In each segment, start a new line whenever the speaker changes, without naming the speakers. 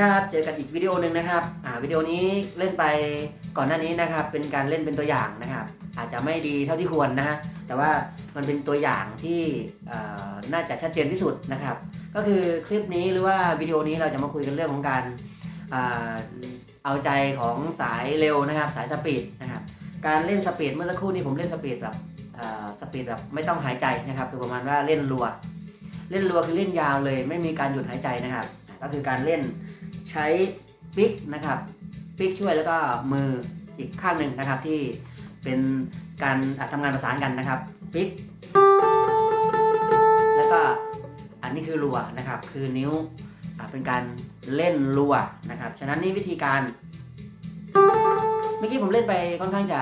ครับ เจอกันอีกวิดีโอหนึ่งนะครับ อ่าวิดีโอนี้เล่นไปก่อนหน้านี้นะครับ เป็นการเล่นเป็นตัวอย่างนะครับ อาจจะไม่ดีเท่าที่ควรนะฮะ แต่ว่ามันเป็นตัวอย่างที่น่าจะชัดเจนที่สุดนะครับ ก็คือคลิปนี้หรือว่าวิดีโอนี้เราจะมาคุยกันเรื่องของการอเอาใจของสายเร็วนะครับ สายสปีดนะครับ การเล่นสปีดเมื่อสักครู่นี้ผมเล่นสปีดแบบสปีดแบบไม่ต้องหายใจนะครับ คือประมาณว่าเล่นรัว เล่นรัวคือเล่นยาวเลย ไม่มีการหยุดหายใจนะครับ ก็คือการเล่น ใช้ปิกนะครับปิกช่วยแล้วก็มืออีกข้างหนึ่งนะครับที่เป็นการทำงานประสานกันนะครับปิกแล้วก็อันนี้คือรัวนะครับ คือนิ้วเป็นการเล่นรัวนะครับ ฉะนั้นนี่วิธีการเมื่อกี้ผมเล่นไปค่อนข้างจะ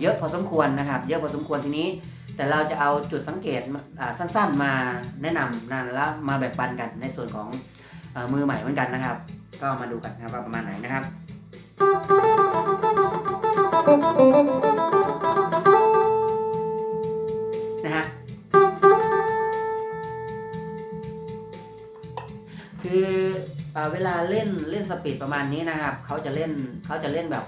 เยอะพอสมควรนะครับ เยอะพอสมควรทีนี้ แต่เราจะเอาจุดสังเกตสั้นๆมาแนะนำนะแล้วมาแบ่งปันกันในส่วนของ มือใหม่เหมือนกันนะครับ ก็มาดูกันนะครับว่าประมาณไหนนะครับ นะฮะคือเอเวลาเล่นเล่นสปีดประมาณนี้นะครับเขาจะเล่นเขาจะเล่นแบบ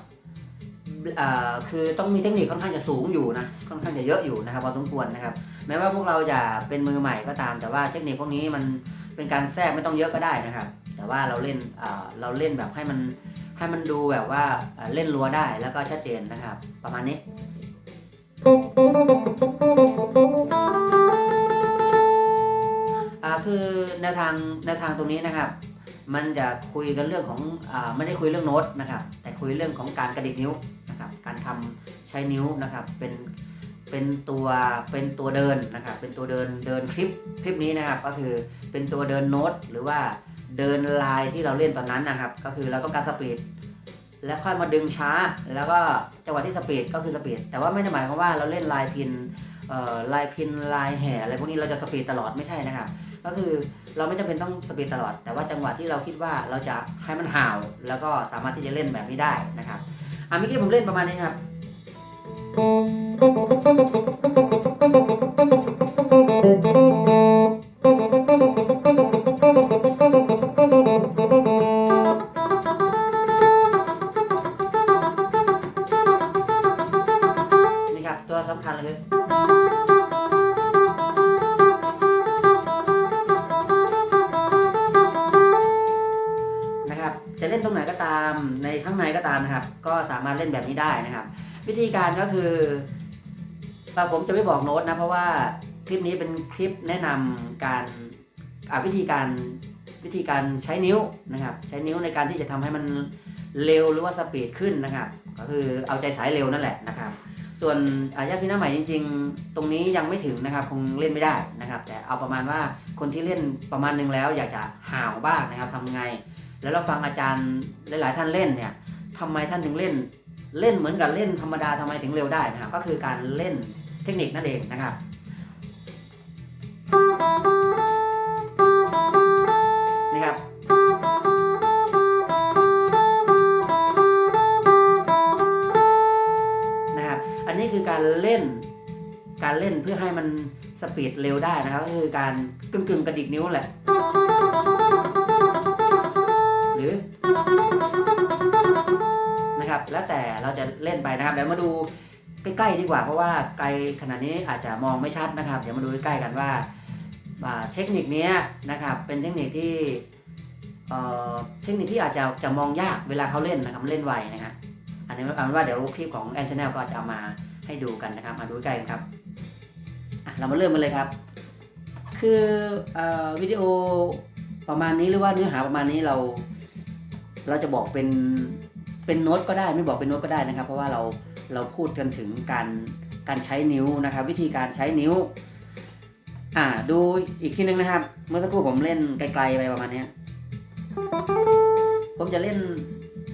คือต้องมีเทคนิคค่อนข้างจะสูงอยู่นะค่อนข้างจะเยอะอยู่นะครับพอสมควรนะครับ แม้ว่าพวกเราจะเป็นมือใหม่ก็ตาม แต่ว่าเทคนิคพวกนี้มัน เป็นการแทรกไม่ต้องเยอะก็ได้นะครับ แต่ว่าเราเล่นเราเล่นแบบให้มันให้มันดูแบบว่าอ่าเล่นรัวได้แล้วก็ชัดเจนนะครับ ประมาณนี้คือแนวทางแนวทางตรงนี้นะครับ มันจะคุยกันเรื่องของอไม่ได้คุยเรื่องโน้ตนะครับ แต่คุยเรื่องของการกระดิกนิ้วนะครับ การทำใช้นิ้วนะครับ เป็น เป็นตัวเป็นตัวเดินนะครับเป็นตัวเดินเดินคลิปคลิปนี้นะครับก็คือเป็นตัวเดินโน้ตหรือว่าเดินลายที่เราเล่นตอนนั้นนะครับ ก็คือเราต้องการสปีดแล้วค่อยมาดึงช้า แล้วก็จังหวะที่สปีดก็คือสปีดแต่ว่าไม่ได้หมายความว่าเราเล่นลายพินลายพินลายแห่อะไรพวกนี้เราจะสปีดตลอดไม่ใช่นะครับก็คือเราไม่จำเป็นต้องสปีดตลอด แต่ว่าจังหวะที่เราคิดว่าเราจะให้มันห่าว แล้วก็สามารถที่จะเล่นแบบนี้ได้นะครับอะเมื่อกี้ผมเล่นประมาณนี้ครับ นี่ครับตัวสำคัญเลยนะครับ จะเล่นตรงไหนก็ตามในข้างในก็ตามนะครับ ก็สามารถเล่นแบบนี้ได้นะครับ วิธีการก็คือ แต่ผมจะไม่บอกโน้ตนะ เพราะว่าคลิปนี้เป็นคลิปแนะนำการวิธีการวิธีการใช้นิ้วนะครับ ใช้นิ้วในการที่จะทำให้มันเร็วหรือว่าสปีดขึ้นนะครับ ก็คือเอาใจสายเร็วนั่นแหละนะครับ ส่วนอาญาติพี่น้าใหม่จริง ๆ ตรงนี้ยังไม่ถึงนะครับคงเล่นไม่ได้นะครับ แต่เอาประมาณว่าคนที่เล่นประมาณนึงแล้ว อยากจะห่าวบ้างนะครับทำไง แล้วเราฟังอาจารย์หลายๆท่านเล่นเนี่ยทำไมท่านถึงเล่น เล่นเหมือนกับเล่นธรรมดาทำไมถึงเร็วได้นะครับก็คือการเล่น คนิคนั่นเองนะครับนี่ครับนะครับ อันนี้คือการเล่นการเล่นเพื่อให้มันสปีดเร็วได้นะครับก็คือการกึ่งกึ่งกระดิกนิ้วแหละ หรือนะครับแล้วแต่เราจะเล่นไปนะครับเดี๋ยวมาดู ใกล้ๆดีกว่าเพราะว่าไกลขนาดนี้อาจจะมองไม่ชัดนะครับ เดี๋ยวมาดูใกล้ๆกันว่าเทคนิคนี้นะครับเป็นเทคนิคที่เทคนิคที่อาจจะจะมองยากเวลาเขาเล่นนะครับเล่นไวนะฮะอันนี้เอาเป็นว่าเดี๋ยวคลิปของแอนชแนลก็จะเอามาให้ดูกันนะครับ มาดูใกล้กันครับเรามาเริ่มกันเลยครับ คืออวิดีโอประมาณนี้หรือว่าเนื้อหาประมาณนี้เรา เราจะบอกเป็นเป็นโน้ตก็ได้ไม่บอกเป็นโน้ตก็ได้นะครับ เพราะว่าเรา เราพูดกันถึงการการใช้นิ้วนะครับ วิธีการใช้นิ้ว อ่าดูอีกทีนึงนะครับ เมื่อสักครู่ผมเล่นไกลๆไปประมาณนี้ผมจะเล่น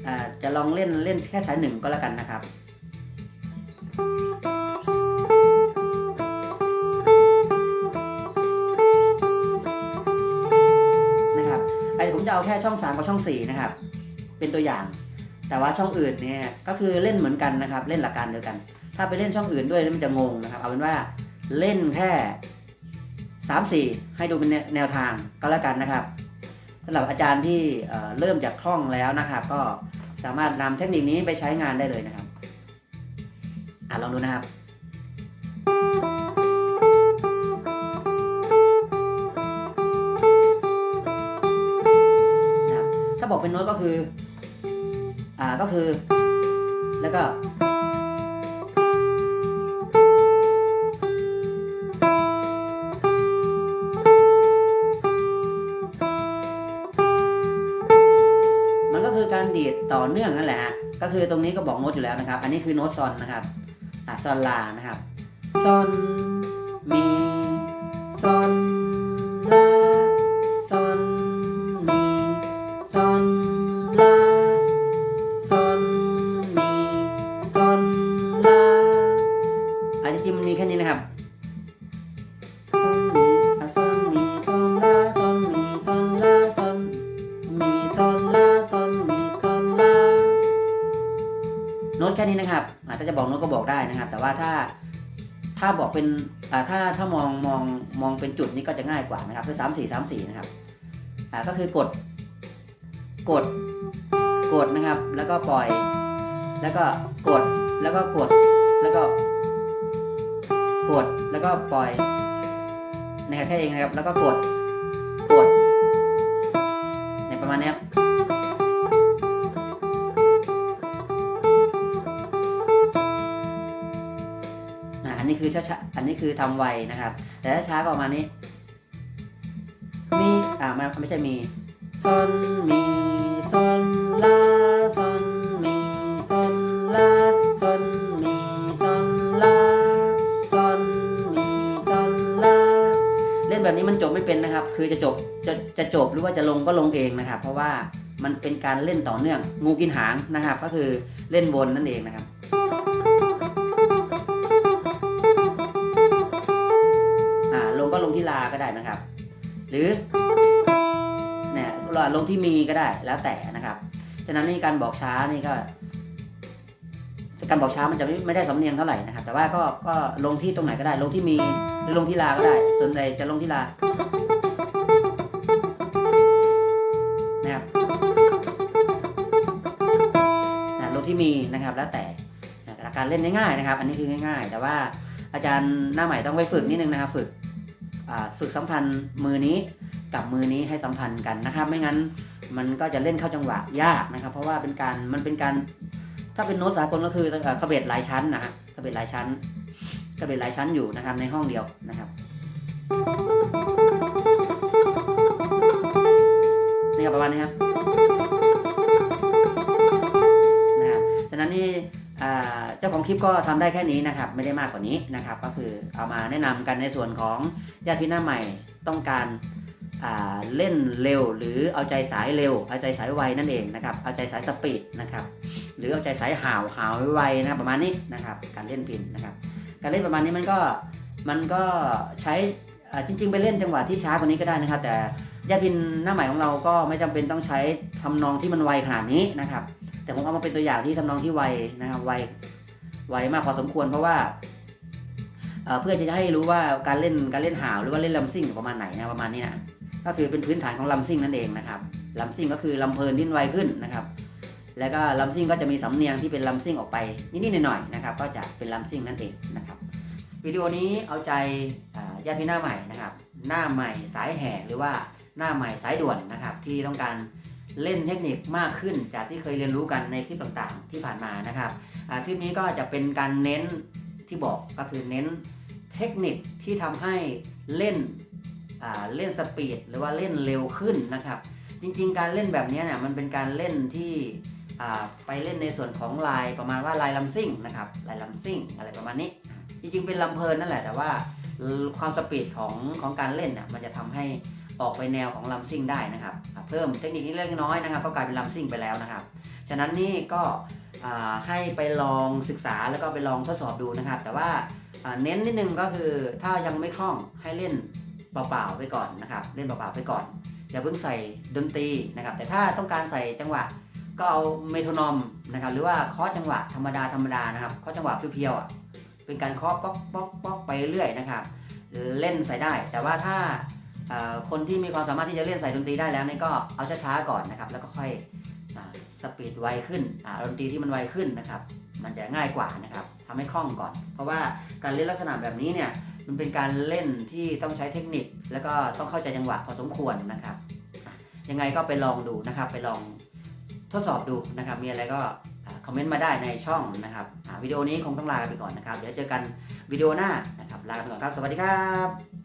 อ่าจะลองเล่นเล่นแค่สายหนึ่งก็แล้วกันนะครับนะครับไอผมจะเอาแค่ช่อง3กับช่อง4นะครับ เป็นตัวอย่าง แต่ว่าช่องอื่นเนี่ยก็คือเล่นเหมือนกันนะครับ เล่นหลักการเดียวกัน ถ้าไปเล่นช่องอื่นด้วยมันจะงงนะครับ เอาเป็นว่าเล่นแค่3 4ให้ดูเป็นแนวทางก็แล้วกันนะครับสำหรับอาจารย์ที่เเริ่มจากคล่องแล้วนะครับ ก็สามารถนำเทคนิคนี้ไปใช้งานได้เลยนะครับอะลองดูนะครับนะครับถ้าบอกเป็นโน้ตก็คือ อ่าก็คือ แล้วก็ มันก็คือการดีดต่อเนื่องนั่นแหละฮะก็คือตรงนี้ก็บอกโน้ตอยู่แล้วนะครับ อันนี้คือโน้ตซอนนะครับอ่าซอนลานะครับซอนมีซอน ได้นะครับ แต่ว่าถ้าถ้าบอกเป็นถ้าถ้ามองมองมองเป็นจุดนี้ก็จะง่ายกว่านะครับคือสามสี่สามสี่นะครับก็คือกด กด กดนะครับ แล้วก็ปล่อย แล้วก็กดแล้วก็กดแล้วก็ กดแล้วก็ปล่อยนะครับแค่เองนะครับ แล้วก็กดกดในประมาณนี้ครับ นนี้คือช้าๆอันนี้คือทำไวนะครับ แต่ถ้าช้าก็ประมาณนี้ มีอ่าไม่ไม่ใช่มีซอนมีซอนลาซอนมีซอนลาซอนมีซอนลาซอนมีซอนลาเล่นแบบนี้มันจบไม่เป็นนะครับ คือจะจบจะจะจบหรือว่าจะลงก็ลงเองนะครับ เพราะว่ามันเป็นการเล่นต่อเนื่องงูกินหางนะครับ ก็คือเล่นวนนั่นเองนะครับ หรือเนี่ยลงที่มีก็ได้แล้วแต่นะครับฉะนั้นนี่การบอกช้านี่ก็การบอกช้ามันจะไม่ไม่ได้สำเนียงเท่าไหร่นะครับ แต่ว่าก็ก็ลงที่ตรงไหนก็ได้ ลงที่มีหรือลงที่ลาก็ได้ ส่วนใดจะลงที่ลานะครับนะลงที่มีนะครับแล้วแต่การเล่นง่ายๆนะครับ อันนี้คือง่าย ๆ แต่ว่าอาจารย์หน้าใหม่ต้องไปฝึกนิดนึงนะครับ ฝึก ฝึกสัมพันธ์มือนี้กับมือนี้ให้สัมพันธ์กันนะครับ ไม่งั้นมันก็จะเล่นเข้าจังหวะยากนะครับ เพราะว่าเป็นการมันเป็นการถ้าเป็นโน้ตสากลก็คือขบเบ็ดหลายชั้นนะฮะขบเบ็ดหลายชั้นขบเบ็ดหลายชั้นอยู่นะครับในห้องเดียวนะครับนี่ครับประมาณนี้ครับ เจ้าของคลิปก็ทำได้แค่นี้นะครับ ไม่ได้มากกว่านี้นะครับ ก็คือเอามาแนะนำกันในส่วนของญาติพี่หน้าใหม่ต้องการาเล่นเร็ว หรือเอาใจสายเร็ว เอาใจสายไวนั่นเองนะครับ เอาใจสายสปีดนะครับ หรือเอาใจสายห่าวห่าวไวนะครับประมาณนี้นะครับ การเล่นพินนะครับ การเล่นประมาณนี้มันก็มันก็ใช้จริง ๆ ไปเล่นจังหวะที่ช้ากว่านี้ก็ได้นะครับ แต่ญาติพินหน้าใหม่ของเราก็ไม่จำเป็นต้องใช้ทำนองที่มันไวขนาดนี้นะครับแต่ผมเอามาเป็นตัวอย่างที่ทำนองที่ไวนะครับไว ไวมากพอสมควรเพราะว่าเพื่อจะให้รู้ว่าการเล่นการเล่นหาวหรือว่าเล่นลำซิ่งประมาณไหนนะประมาณนี้นะก็คือเป็นพื้นฐานของลำซิ่งนั่นเองนะครับลำซิ่งก็คือลำเพลินที่ไวขึ้นนะครับ แล้วก็ลำซิ่งก็จะมีสำเนียงที่เป็นลำซิ่งออกไปนิดๆหน่อยๆนะครับ ก็จะเป็นลำซิ่งนั่นเองนะครับวิดีโอนี้เอาใจญาติพี่หน้าใหม่นะครับ หน้าใหม่สายแห่หรือว่าหน้าใหม่สายด่วนนะครับ ที่ต้องการ เล่นเทคนิคมากขึ้นจากที่เคยเรียนรู้กันในคลิปต่างๆ ที่ผ่านมานะครับคลิปนี้ก็จะเป็นการเน้นที่บอกก็คือเน้นเทคนิคที่ทำให้เล่นเล่นสปีดหรือว่าเล่นเร็วขึ้นนะครับ จริงๆ การเล่นแบบนี้เนี่ยมันเป็นการเล่นที่ไปเล่นในส่วนของลายประมาณว่าลายลำซิ่งนะครับลายลำซิ่งอะไรประมาณนี้ จริงๆ เป็นลำเพลินนั่นแหละแต่ว่าความสปีดของของการเล่นน่ะมันจะทำให้ ออกไปแนวของลำซิ่งได้นะครับ เพิ่มเทคนิคนี้เล็กน้อยนะครับ ก็กลายเป็นลำซิ่งไปแล้วนะครับ ฉะนั้นนี่ก็ให้ไปลองศึกษาแล้วก็ไปลองทดสอบดูนะครับ แต่ว่าเน้นนิดนึงก็คือถ้ายังไม่คล่องให้เล่นเปล่าๆไปก่อนนะครับ เล่นเปล่าๆไปก่อนอย่าเพิ่งใส่ดนตรีนะครับ แต่ถ้าต้องการใส่จังหวะก็เอาเมโทนอมนะครับ หรือว่าเคาะจังหวะธรรมดาธรรมดานะครับเคาะจังหวะเพียวๆเป็นการเคาะป๊อกป๊อกป๊อกไปเรื่อยนะครับ เล่นใส่ได้ แต่ว่าถ้า คนที่มีความสามารถที่จะเล่นสายดนตรีได้แล้วนี่ก็เอาช้าๆก่อนนะครับ แล้วก็ค่อยสปีดไวขึ้นดนตรีที่มันไวขึ้นนะครับ มันจะง่ายกว่านะครับทำให้คล่องก่อน เพราะว่าการเล่นลักษณะแบบนี้เนี่ยมันเป็นการเล่นที่ต้องใช้เทคนิค แล้วก็ต้องเข้าใจจังหวะพอสมควรนะครับยังไงก็ไปลองดูนะครับ ไปลองทดสอบดูนะครับ มีอะไรก็คอมเมนต์มาได้ในช่องนะครับวิดีโอนี้คงต้องลาไปก่อนนะครับ เดี๋ยวเจอกันวิดีโอหน้านะครับ ลาไปก่อนครับ สวัสดีครับ